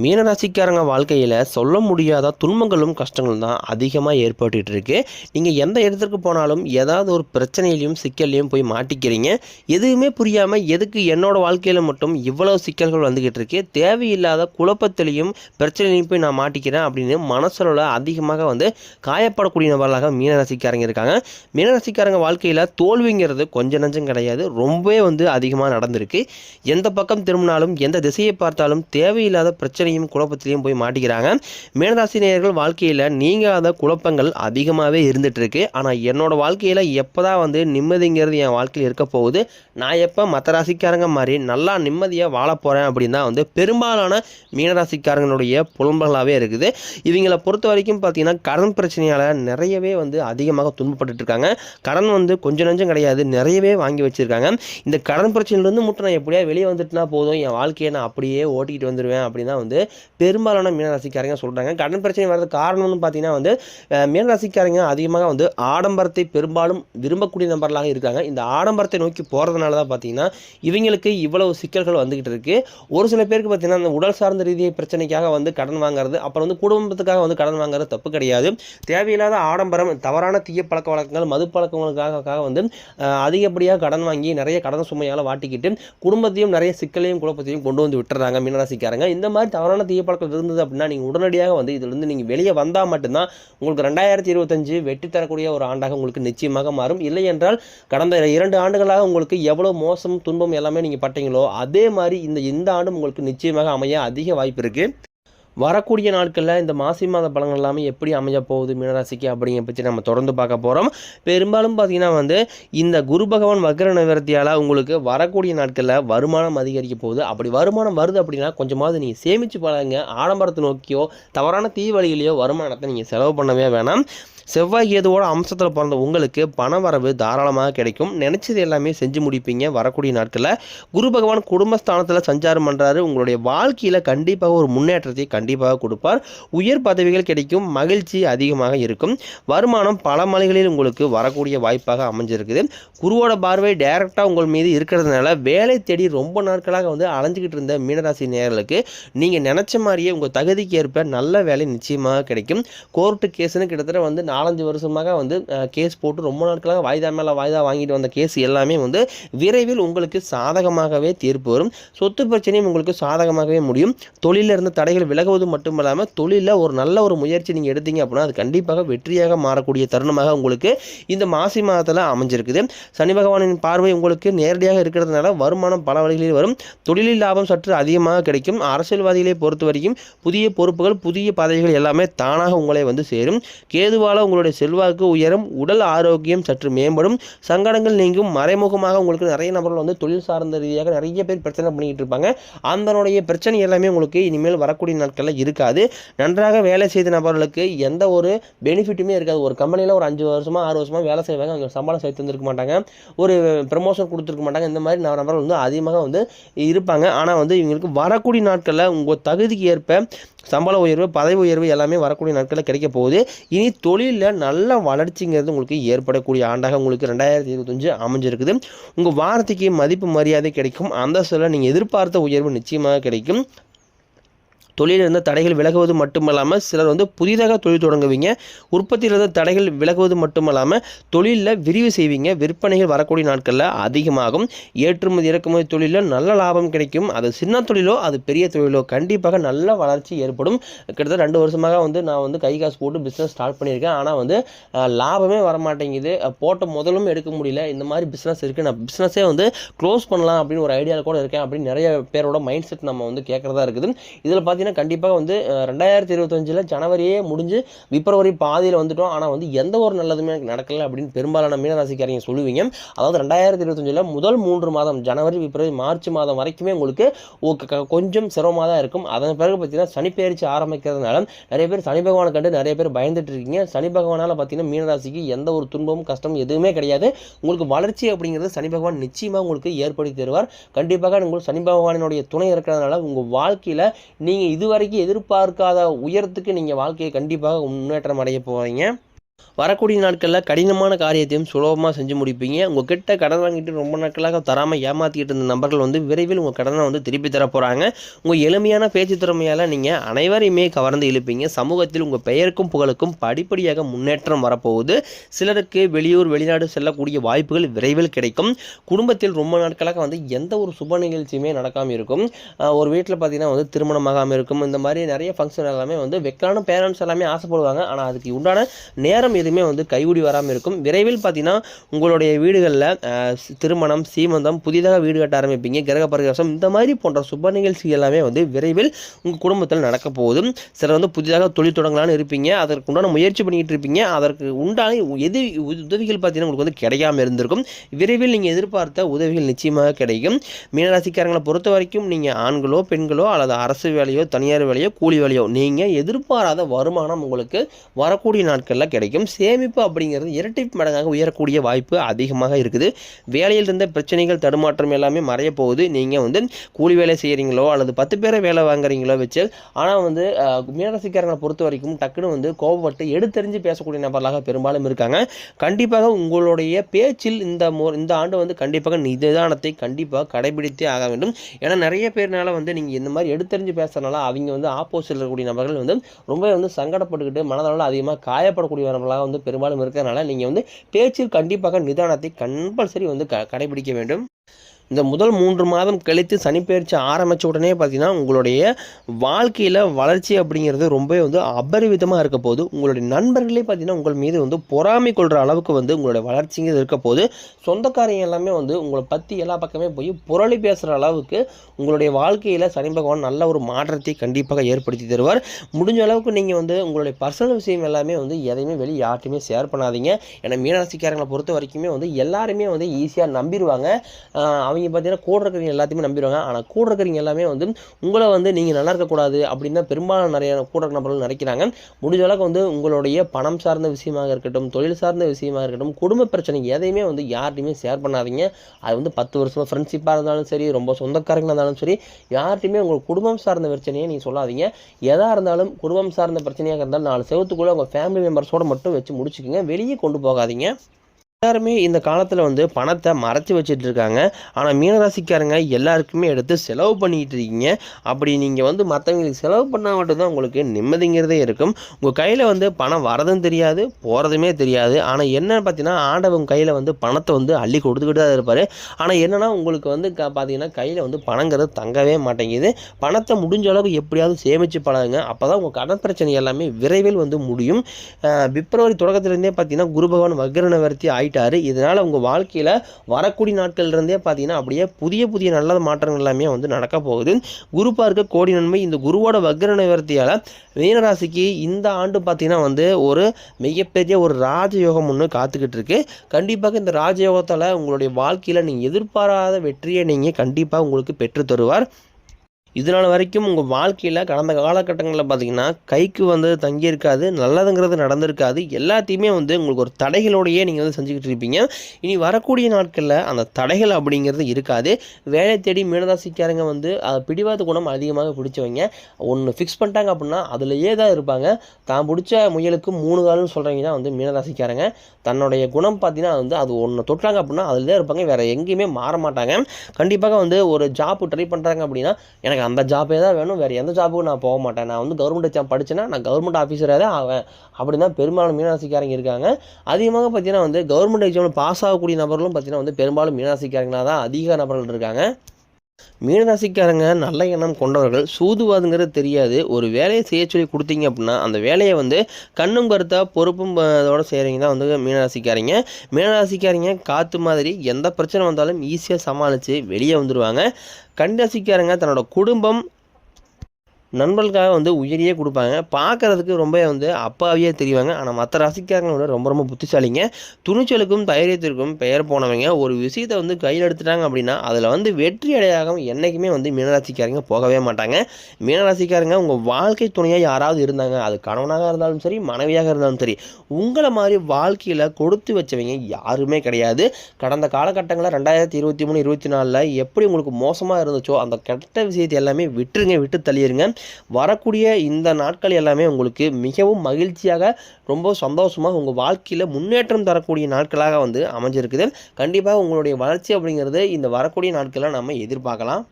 மீனராசிக்காரங்க வாழ்க்கையில் சொல்ல முடியாத துன்பங்களும் கஷ்டங்களும் தான் அதிகமாக ஏற்பட்டுகிட்டு இருக்கு நீங்கள் எந்த இடத்துக்கு போனாலும் ஏதாவது ஒரு பிரச்சனையிலையும் சிக்கல்லையும் போய் மாட்டிக்கிறீங்க. எதுவுமே புரியாமல் எதுக்கு என்னோடய வாழ்க்கையில் மட்டும் இவ்வளோ சிக்கல்கள் வந்துக்கிட்டு இருக்கு தேவையில்லாத குழப்பத்திலையும் பிரச்சனையிலையும் போய் நான் மாட்டிக்கிறேன் அப்படின்னு மனசுல அதிகமாக வந்து காயப்படக்கூடிய நபர்களாக மீனராசிக்காரங்க இருக்காங்க. மீனராசிக்காரங்க வாழ்க்கையில் தோல்விங்கிறது கொஞ்சம் நஞ்சம் கிடையாது. ரொம்பவே வந்து அதிகமாக நடந்திருக்கு. எந்த பக்கம் திரும்பினாலும் எந்த திசையை பார்த்தாலும் தேவையில்லாத பிரச்சனை பிரச்சனையும் குழப்பத்திலையும் போய் மாட்டிக்கிறாங்க. மீனராசி நேயர்கள் வாழ்க்கையில் நீங்காத குழப்பங்கள் அதிகமாகவே இருந்துட்டு இருக்கு ஆனால் என்னோட வாழ்க்கையில் எப்போ தான் வந்து நிம்மதிங்கிறது என் வாழ்க்கையில் இருக்க போகுது. நான் எப்போ மற்ற ராசிக்காரங்க மாதிரி நல்லா நிம்மதியாக வாழ போகிறேன் அப்படின்னு தான் வந்து பெரும்பாலான மீனராசிக்காரங்களுடைய புலம்பலாகவே இருக்குது. இவங்களை பொறுத்த வரைக்கும் பார்த்தீங்கன்னா கடன் பிரச்சனையால் நிறையவே வந்து அதிகமாக துன்பப்பட்டுட்டு இருக்காங்க கடன் வந்து கொஞ்சம் நஞ்சம் கிடையாது நிறையவே வாங்கி வச்சிருக்காங்க. இந்த கடன் பிரச்சனையிலேருந்து மட்டும் நான் எப்படியா வெளியே வந்துட்டுனா போதும். என் வாழ்க்கையை நான் அப்படியே ஓட்டிக்கிட்டு வந்துடுவேன் அப்படின்னு தான் வந்து பெரும்பாலான மீனராசிக்காரங்க சொல்கிறாங்க கடன் பிரச்சனை வர்றது காரணம்னு பார்த்தீங்கன்னா வந்து மீனராசிக்காரங்க அதிகமாக வந்து ஆடம்பரத்தை பெரும்பாலும் விரும்பக்கூடிய நபர்களாக இருக்காங்க. இந்த ஆடம்பரத்தை நோக்கி போகிறதுனால தான் பார்த்தீங்கன்னா இவங்களுக்கு இவ்வளவு சிக்கல்கள் வந்துக்கிட்டு இருக்கு. ஒரு சில பேருக்கு பார்த்தீங்கன்னா அந்த உடல் சார்ந்த ரீதியை பிரச்சனைக்காக வந்து கடன் வாங்குறது அப்புறம் வந்து குடும்பத்துக்காக வந்து கடன் வாங்குறது தப்பு கிடையாது. தேவையில்லாத ஆடம்பரம் தவறான தீய பழக்க வழக்கங்கள் மது பழக்கங்களுக்காக வந்து அதிகப்படியாக கடன் வாங்கி நிறைய கடன் சுமையால் வாட்டிக்கிட்டு குடும்பத்தையும் நிறைய சிக்கலையும் குழப்பத்தையும் கொண்டு வந்து விட்டுறாங்க மீனராசிக்காரங்க. இந்த மாதிரி தவறான தீய பழக்கம் இருந்தது அப்படின்னா நீங்கள் உடனடியாக வந்து இதிலிருந்து நீங்கள் வெளியே வந்தால் மட்டும்தான் உங்களுக்கு ரெண்டாயிரத்தி இருபத்தஞ்சு வெற்றி தரக்கூடிய ஒரு ஆண்டாக உங்களுக்கு நிச்சயமாக மாறும். இல்லை என்றால் கடந்த இரண்டு ஆண்டுகளாக உங்களுக்கு எவ்வளோ மோசம் துன்பம் எல்லாமே நீங்கள் பட்டீங்களோ அதே மாதிரி இந்த இந்த ஆண்டும் உங்களுக்கு நிச்சயமாக அமைய அதிக வாய்ப்பு இருக்குது வரக்கூடிய நாட்களில் இந்த மாசி மாத பலன்கள் எல்லாமே எப்படி அமைய போகுது? மீனராசிக்கு அப்படிங்கிற பற்றி நம்ம தொடர்ந்து பார்க்க போகிறோம் பெரும்பாலும் பார்த்தீங்கன்னா வந்து இந்த குரு பகவான் வக்ர நிவர்த்தியால் உங்களுக்கு வரக்கூடிய நாட்களில் வருமானம் அதிகரிக்க போகுது. அப்படி வருமானம் வருது அப்படின்னா கொஞ்சமாவது நீங்கள் சேமித்து பழகுங்க ஆடம்பரத்தை நோக்கியோ தவறான தீ வழியிலையோ வருமானத்தை நீங்கள் செலவு பண்ணவே வேணாம். செவ்வாய் கேதுவோட அம்சத்தில் பிறந்த உங்களுக்கு பண வரவு தாராளமாக கிடைக்கும். நினச்சது எல்லாமே செஞ்சு முடிப்பீங்க. வரக்கூடிய நாட்களில் குரு பகவான் குடும்பஸ்தானத்தில் சஞ்சாரம் பண்ணுறாரு உங்களுடைய வாழ்க்கையில் கண்டிப்பாக ஒரு முன்னேற்றத்தை கண்டிப்பாக கொடுப்பார். உயர் பதவிகள் கிடைக்கும். மகிழ்ச்சி அதிகமாக இருக்கும். வருமானம் பல மலைகளில் உங்களுக்கு வரக்கூடிய வாய்ப்பாக அமைஞ்சிருக்குது. குருவோட பார்வை டைரெக்டாக உங்கள் மீது இருக்கிறதுனால வேலை தேடி ரொம்ப நாட்களாக வந்து அலைஞ்சிக்கிட்டு இருந்த மீனராசி நேர்களுக்கு நீங்கள் நினச்ச மாதிரியே உங்கள் தகுதிக்கு ஏற்ப நல்ல வேலை நிச்சயமாக கிடைக்கும். கோர்ட்டு கேஸுன்னு கிட்டத்தட்ட வந்து நாலஞ்சு வருஷமாக வந்து கேஸ் போட்டு ரொம்ப நாட்களாக வாய்தா மேலே வாய்தா வாங்கிட்டு வந்த கேஸ் எல்லாமே வந்து விரைவில் உங்களுக்கு சாதகமாகவே தீர்ப்பு வரும். சொத்து பிரச்சனையும் உங்களுக்கு சாதகமாகவே முடியும். தொழிலில் இருந்த தடைகள் விலகுவது மட்டும் இல்லாமல் தொழிலில் ஒரு நல்ல ஒரு முயற்சி நீங்கள் எடுத்தீங்க அப்படின்னா அது கண்டிப்பாக வெற்றியாக மாறக்கூடிய தருணமாக உங்களுக்கு இந்த மாசி மாதத்தில் அமைஞ்சிருக்குது. சனி பகவானின் பார்வை உங்களுக்கு நேரடியாக இருக்கிறதுனால வருமானம் பல வழிகளில் வரும். தொழிலில் லாபம் சற்று அதிகமாக கிடைக்கும். அரசியல்வாதிகளை பொறுத்த வரைக்கும் புதிய பொறுப்புகள் புதிய பதவிகள் எல்லாமே தானாக உங்களை வந்து சேரும். கேதுவால உங்களுடைய செல்வாக்கு உயரும் உடல் ஆரோக்கியம் சற்று மேம்படும். சங்கடங்கள் நீங்கும். மறைமுகமாக உங்களுக்கு நிறைய நபர்கள் வந்து தொழில் சார்ந்த ரீதியாக நிறைய பேர் பிரச்சனை பண்ணிக்கிட்டு இருப்பாங்க. அதனுடைய பிரச்சனை எல்லாமே உங்களுக்கு இனிமேல் வரக்கூடிய நாட்களில் இருக்காது. நன்றாக வேலை செய்த நபர்களுக்கு எந்த ஒரு பெனிஃபிட்டுமே இருக்காது. ஒரு கம்பெனியில் ஒரு அஞ்சு வருஷமாக ஆறு வருஷமாக வேலை செய்வாங்க. அவங்க சம்பளம் சேர்த்து வந்திருக்க மாட்டாங்க. ஒரு ப்ரமோஷன் கொடுத்துருக்க மாட்டாங்க. இந்த மாதிரி நபர்கள் வந்து அதிகமாக வந்து இருப்பாங்க. ஆனால் வந்து இவங்களுக்கு வரக்கூடிய நாட்களில் உங்கள் தகுதிக்கு ஏற்ப சம்பள உயர்வு பதவி உயர்வு எல்லாமே வரக்கூடிய நாட்களில் கிடைக்க போகுது. இனி தொழிலில் நல்ல வளர்ச்சிங்கிறது உங்களுக்கு ஏற்படக்கூடிய ஆண்டாக உங்களுக்கு ரெண்டாயிரத்தி இருபத்தஞ்சு அமைஞ்சிருக்குது. உங்கள் வார்த்தைக்கு மதிப்பு மரியாதை கிடைக்கும். அந்த சொல்ல நீங்கள் எதிர்பார்த்த உயர்வு நிச்சயமாக கிடைக்கும். தொழிலில் இருந்த தடைகள் விலகுவது மட்டுமல்லாமல் சிலர் வந்து புதிதாக தொழில் தொடங்குவீங்க. உற்பத்தியில் இருந்த தடைகள் விலகுவது மட்டுமல்லாமல் தொழிலில் விரிவு செய்வீங்க. விற்பனைகள் வரக்கூடிய நாட்களில் அதிகமாகும். ஏற்றுமதி இறக்குமதி தொழிலில் நல்ல லாபம் கிடைக்கும். அது சின்ன தொழிலோ அது பெரிய தொழிலோ கண்டிப்பாக நல்ல வளர்ச்சி ஏற்படும். கிட்டத்தட்ட ரெண்டு வருஷமாக வந்து நான் வந்து கை காசு போட்டு பிஸ்னஸ் ஸ்டார்ட் பண்ணியிருக்கேன். ஆனால் வந்து லாபமே வர மாட்டேங்குது போட்ட முதலும் எடுக்க முடியல. இந்த மாதிரி பிஸ்னஸ் இருக்குது நான் பிஸ்னஸே வந்து க்ளோஸ் பண்ணலாம் அப்படின்னு ஒரு ஐடியாவில் கூட இருக்கேன் அப்படின்னு நிறைய பேரோட மைண்ட் செட் நம்ம வந்து கேட்குறதா இருக்குது. இதில் பார்த்து பார்த்தீங்கன்னா கண்டிப்பாக வந்து ரெண்டாயிரத்தி இருபத்தஞ்சில் ஜனவரியே முடிஞ்சு பிப்ரவரி பாதியில் வந்துட்டோம். ஆனால் வந்து எந்த ஒரு நல்லதுமே எனக்கு நடக்கலை அப்படின்னு பெரும்பாலான மீனராசிக்காரங்க சொல்லுவீங்க. அதாவது ரெண்டாயிரத்தி இருபத்தஞ்சில் முதல் மூன்று மாதம் ஜனவரி பிப்ரவரி மார்ச் மாதம் வரைக்குமே உங்களுக்கு கொஞ்சம் சிரமமாக தான் இருக்கும். அதன் பிறகு பார்த்தீங்கன்னா சனிப்பெயர்ச்சி ஆரம்பிக்கிறதுனால நிறைய பேர் சனி பகவானை கண்டு நிறைய பேர் பயந்துட்டு இருக்கீங்க. சனி பகவானால் பார்த்தீங்கன்னா மீனராசிக்கு எந்த ஒரு துன்பமும் கஷ்டமும் எதுவுமே கிடையாது. உங்களுக்கு வளர்ச்சி அப்படிங்கிறது சனி பகவான் நிச்சயமாக உங்களுக்கு ஏற்படுத்தி தருவார். கண்டிப்பாக உங்களுக்கு சனி பகவானினுடைய துணை இருக்கிறதுனால உங்கள் வாழ்க்கையில் நீங்கள் இதுவரைக்கும் எதிர்பார்க்காத உயரத்துக்கு நீங்கள் வாழ்க்கையை கண்டிப்பாக முன்னேற்றம் அடைய போகிறீங்க வரக்கூடிய நாட்களில் கடினமான காரியத்தையும் சுலபமாக செஞ்சு முடிப்பீங்க. உங்கள் கிட்ட கடன் வாங்கிட்டு ரொம்ப நாட்களாக தராமல் ஏமாற்றிக்கிட்டு இருந்த நபர்கள் வந்து விரைவில் உங்கள் கடனை வந்து திருப்பி தர போகிறாங்க உங்கள் எளிமையான பேச்சு திறமையால் நீங்கள் அனைவரையுமே கவர்ந்து இழுப்பீங்க. சமூகத்தில் உங்கள் பெயருக்கும் புகழுக்கும் படிப்படியாக முன்னேற்றம் வரப்போகுது. சிலருக்கு வெளியூர் வெளிநாடு செல்லக்கூடிய வாய்ப்புகள் விரைவில் கிடைக்கும். குடும்பத்தில் ரொம்ப நாட்களாக வந்து எந்த ஒரு சுப நிகழ்ச்சியுமே நடக்காமல் இருக்கும். ஒரு வீட்டில் பார்த்தீங்கன்னா வந்து திருமணமாகாமல் இருக்கும். இந்த மாதிரி நிறைய ஃபங்க்ஷன் எல்லாமே வந்து வெக்கான பேரண்ட்ஸ் எல்லாமே ஆசைப்படுவாங்க. ஆனால் அதுக்கு உண்டான நேரம் எதுவுமே வந்து கைகூடி வராமல் இருக்கும். விரைவில் பார்த்தீங்கன்னா உங்களுடைய வீடுகளில் திருமணம் சீமந்தம் புதிதாக வீடு கட்ட ஆரம்பிப்பீங்க. கிரக பரிகாசம் இந்த மாதிரி போன்ற சுப நிகழ்ச்சி எல்லாமே வந்து விரைவில் உங்கள் குடும்பத்தில் நடக்க போகுது. சிலர் வந்து புதிதாக தொழில் தொடங்கலான்னு இருப்பீங்க. அதற்கு உண்டான முயற்சி பண்ணிக்கிட்டு இருப்பீங்க. அதற்கு உண்டான எது உதவிகள் பார்த்தீங்கன்னா உங்களுக்கு வந்து கிடைக்காமல் இருந்திருக்கும். விரைவில் நீங்கள் எதிர்பார்த்த உதவிகள் நிச்சயமாக கிடைக்கும். மீனராசிக்காரங்களை பொறுத்த வரைக்கும் நீங்கள் ஆண்களோ பெண்களோ அல்லது அரசு வேலையோ தனியார் வேலையோ கூலி வேலையோ நீங்கள் எதிர்பாராத வருமானம் உங்களுக்கு வரக்கூடிய நாட்களில் கிடைக்கும். சேமிப்பு அப்படிங்கிறது இரட்டிப்பு மடங்காக உயரக்கூடிய வாய்ப்பு அதிகமாக இருக்குது. வேலையில் இருந்த பிரச்சனைகள் தடுமாற்றம் எல்லாமே மறைய போகுது. நீங்கள் வந்து கூலி வேலை செய்கிறீங்களோ அல்லது பத்து பேரை வேலை வாங்குறீங்களோ வச்சு ஆனால் வந்து மீனராசிக்காரங்களை பொறுத்த வரைக்கும் டக்குன்னு வந்து கோபப்பட்டு எடுத்தறிஞ்சு பேசக்கூடிய நபர்களாக பெரும்பாலும் இருக்காங்க. கண்டிப்பாக உங்களுடைய பேச்சில் இந்த மோ இந்த ஆண்டு வந்து கண்டிப்பாக நிதானத்தை கண்டிப்பாக கடைபிடித்தே ஆக வேண்டும். ஏன்னா நிறைய பேர்னால வந்து நீங்கள் இந்த மாதிரி எடுத்தறிஞ்சு பேசுறதுனால அவங்க வந்து ஆப்போசிட்டில் இருக்கக்கூடிய நபர்கள் வந்து ரொம்ப வந்து சங்கடப்பட்டுக்கிட்டு மனதளவில் அதிகமாக காயப்படக்கூடிய நபர்களாக வந்து பெரும்பாலும் இருக்கிறதுனால நீங்கள் வந்து பேச்சில் கண்டிப்பாக நிதானத்தை கம்பல்சரி வந்து க கடைபிடிக்க வேண்டும். இந்த முதல் மூன்று மாதம் கழித்து சனிப்பெயர்ச்சி ஆரம்பித்த உடனே பார்த்தீங்கன்னா உங்களுடைய வாழ்க்கையில் வளர்ச்சி அப்படிங்கிறது ரொம்பவே வந்து அபரிவிதமாக இருக்க போது உங்களுடைய நண்பர்களே பார்த்தீங்கன்னா உங்கள் மீது வந்து பொறாமை கொள்கிற அளவுக்கு வந்து உங்களுடைய வளர்ச்சிங்கிறது இருக்க போது சொந்தக்காரங்க எல்லாமே வந்து உங்களை பற்றி எல்லா பக்கமே போய் புரளி பேசுகிற அளவுக்கு உங்களுடைய வாழ்க்கையில் சனி பகவான் நல்ல ஒரு மாற்றத்தை கண்டிப்பாக ஏற்படுத்தி தருவார். முடிஞ்ச அளவுக்கு நீங்கள் வந்து உங்களுடைய பர்சனல் விஷயம் எல்லாமே வந்து எதையுமே வெளியே யார்ட்டையுமே ஷேர் பண்ணாதீங்க. ஏன்னா மீனராசிக்காரங்களை பொறுத்த வரைக்குமே வந்து எல்லாருமே வந்து ஈஸியாக நம்பிடுவாங்க. அவங்க அவங்க பார்த்தீங்கன்னா கூட இருக்கிறவங்க எல்லாத்தையுமே நம்பிடுவாங்க. ஆனால் கூட இருக்கிறவங்க எல்லாமே வந்து உங்களை வந்து நீங்கள் நல்லா இருக்கக்கூடாது அப்படின்னு தான் பெரும்பாலும் நிறைய கூட இருக்கிற நபர்கள் நினைக்கிறாங்க. முடிஞ்ச அளவுக்கு வந்து உங்களுடைய பணம் சார்ந்த விஷயமாக இருக்கட்டும் தொழில் சார்ந்த விஷயமாக இருக்கட்டும் குடும்ப பிரச்சனை எதையுமே வந்து யார்ட்டையுமே ஷேர் பண்ணாதீங்க. அது வந்து பத்து வருஷமாக ஃப்ரெண்ட்ஷிப்பாக இருந்தாலும் சரி ரொம்ப சொந்தக்காரங்களாக இருந்தாலும் சரி யார்ட்டையுமே உங்கள் குடும்பம் சார்ந்த பிரச்சனையை நீங்கள் சொல்லாதீங்க. எதாக இருந்தாலும் குடும்பம் சார்ந்த பிரச்சனையாக இருந்தாலும் நாலு செவத்துக்குள்ளே உங்கள் ஃபேமிலி மெம்பர்ஸோடு மட்டும் வச்சு முடிச்சுக்கோங்க. வெளியே கொண்டு போகாதீங்க. எல்லாருமே இந்த காலத்தில் வந்து பணத்தை மறைச்சி வச்சுட்டு இருக்காங்க. ஆனால் மீனராசிக்காரங்க எல்லாருக்குமே எடுத்து செலவு பண்ணிக்கிட்டு இருக்கீங்க. அப்படி நீங்கள் வந்து மற்றவங்களுக்கு செலவு பண்ணால் மட்டும்தான் உங்களுக்கு நிம்மதிங்கிறதே இருக்கும். உங்கள் கையில் வந்து பணம் வரதும் தெரியாது போகிறதுமே தெரியாது. ஆனால் என்னன்னு பார்த்தீங்கன்னா ஆண்டவன் கையில் வந்து பணத்தை வந்து அள்ளி கொடுத்துக்கிட்டு தான் இருப்பார். ஆனால் என்னென்னா உங்களுக்கு வந்து க பார்த்தீங்கன்னா கையில் வந்து பணங்கிறது தங்கவே மாட்டேங்குது. பணத்தை முடிஞ்ச அளவுக்கு எப்படியாவது சேமித்து பழகுங்க. அப்போ தான் உங்கள் கடன் பிரச்சனை எல்லாமே விரைவில் வந்து முடியும். பிப்ரவரி தொடக்கத்துலேருந்தே பார்த்தீங்கன்னா குரு பகவான் வக்ர நிவர்த்தி ஆகிட்டாரு இதனால் உங்கள் வாழ்க்கையில் வரக்கூடிய நாட்கள்லேருந்தே பார்த்தீங்கன்னா அப்படியே புதிய புதிய நல்ல மாற்றங்கள் எல்லாமே வந்து நடக்க போகுது. குரு பார்க்க கோடி நன்மை. இந்த குருவோட வக்ர நிவர்த்தியால் மீனராசிக்கு இந்த ஆண்டு பார்த்தீங்கன்னா வந்து ஒரு மிகப்பெரிய ஒரு ராஜயோகம் ஒன்று காத்துக்கிட்டு இருக்கு. கண்டிப்பாக இந்த ராஜயோகத்தால் உங்களுடைய வாழ்க்கையில் நீங்கள் எதிர்பாராத வெற்றியை நீங்கள் கண்டிப்பாக உங்களுக்கு பெற்று தருவார். இதனால் வரைக்கும் உங்கள் வாழ்க்கையில் கடந்த காலகட்டங்களில் பார்த்தீங்கன்னா கைக்கு வந்து தங்கியிருக்காது நல்லதுங்கிறது நடந்திருக்காது. எல்லாத்தையுமே வந்து உங்களுக்கு ஒரு தடைகளோடையே நீங்கள் வந்து செஞ்சுக்கிட்டு இருப்பீங்க. இனி வரக்கூடிய நாட்களில் அந்த தடைகள் அப்படிங்கிறது இருக்காது. வேலை தேடி மீனராசிக்காரங்க வந்து அதை பிடிவாத குணம் அதிகமாக பிடிச்சவங்க. ஒன்று ஃபிக்ஸ் பண்ணிட்டாங்க அப்படின்னா அதுலேயே தான் இருப்பாங்க. தான் பிடிச்ச முயலுக்கு மூணு காலம்னு சொல்கிறவங்க தான் வந்து மீனராசிக்காரங்க. தன்னுடைய குணம் பார்த்தீங்கன்னா வந்து அது ஒன்று தொட்டாங்க அப்படின்னா அதில் தான் இருப்பாங்க. வேறு எங்கேயுமே மாற மாட்டாங்க. கண்டிப்பாக வந்து ஒரு ஜாப் ட்ரை பண்ணுறாங்க அப்படின்னா எனக்கு அந்த ஜாப்பே தான் வேணும். வேறு எந்த ஜாப்புக்கும் நான் போக மாட்டேன். நான் வந்து கவர்மெண்ட் எக்ஸாம் படிச்சேன்னா நான் கவர்மெண்ட் ஆஃபீஸராக தான் ஆவேன். அப்படி தான் பெரும்பாலும் மீனராசிக்காரங்க இருக்காங்க. அதிகமாக பார்த்தீங்கன்னா வந்து கவர்மெண்ட் எக்ஸாமில் பாஸ் ஆகக்கூடிய நபர்களும் பார்த்தீங்கன்னா வந்து பெரும்பாலும் மீனராசிக்காரங்களாக தான் அதிக நபர்கள் இருக்காங்க. மீனராசிக்காரங்க நல்ல எண்ணம் கொண்டவர்கள். சூதுவாதுங்கிறது தெரியாது. ஒரு வேலையை செய்ய சொல்லி கொடுத்தீங்க அப்படின்னா அந்த வேலையை வந்து கண்ணும் கருத்தாக பொறுப்பும் அதோட செய்கிறீங்க தான் வந்து மீனராசிக்காரங்க. மீனராசிக்காரங்க காற்று மாதிரி எந்த பிரச்சனை வந்தாலும் ஈஸியாக சமாளித்து வெளியே வந்துடுவாங்க கன்னிராசிக்காரங்க தன்னோட குடும்பம் நண்பர்களுக்காக வந்து உயிரியே கொடுப்பாங்க. பார்க்கறதுக்கு ரொம்ப வந்து அப்பாவியே தெரிவாங்க. ஆனால் மற்ற ராசிக்காரங்களோட ரொம்ப ரொம்ப புத்திசாலிங்க. துணிச்சலுக்கும் தைரியத்திற்கும் பெயர் போனவங்க ஒரு விஷயத்தை வந்து கையில் எடுத்துட்டாங்க அப்படின்னா அதில் வந்து வெற்றி அடையாக என்றைக்குமே வந்து மீனராசிக்காரங்க போகவே மாட்டாங்க. மீனராசிக்காரங்க உங்கள் வாழ்க்கை துணையாக யாராவது இருந்தாங்க அது கணவனாக இருந்தாலும் சரி மனைவியாக இருந்தாலும் சரி உங்களை மாதிரி வாழ்க்கையில் கொடுத்து வச்சவங்க யாருமே கிடையாது. கடந்த காலகட்டங்களில் ரெண்டாயிரத்தி இருபத்தி மூணு இருபத்தி நாலில் எப்படி உங்களுக்கு மோசமாக இருந்துச்சோ அந்த கெட்ட விஷயத்தை எல்லாமே விட்டுருங்க விட்டு தள்ளிடுங்க வரக்கூடிய இந்த நாட்கள் எல்லாமே உங்களுக்கு மிகவும் மகிழ்ச்சியாக ரொம்ப சந்தோஷமாக உங்கள் வாழ்க்கையில் முன்னேற்றம் தரக்கூடிய நாட்களாக வந்து அமைஞ்சிருக்குது. கண்டிப்பாக உங்களுடைய வளர்ச்சி அப்படிங்கிறது இந்த வரக்கூடிய நாட்களில் நம்ம எதிர்பார்க்கலாம்.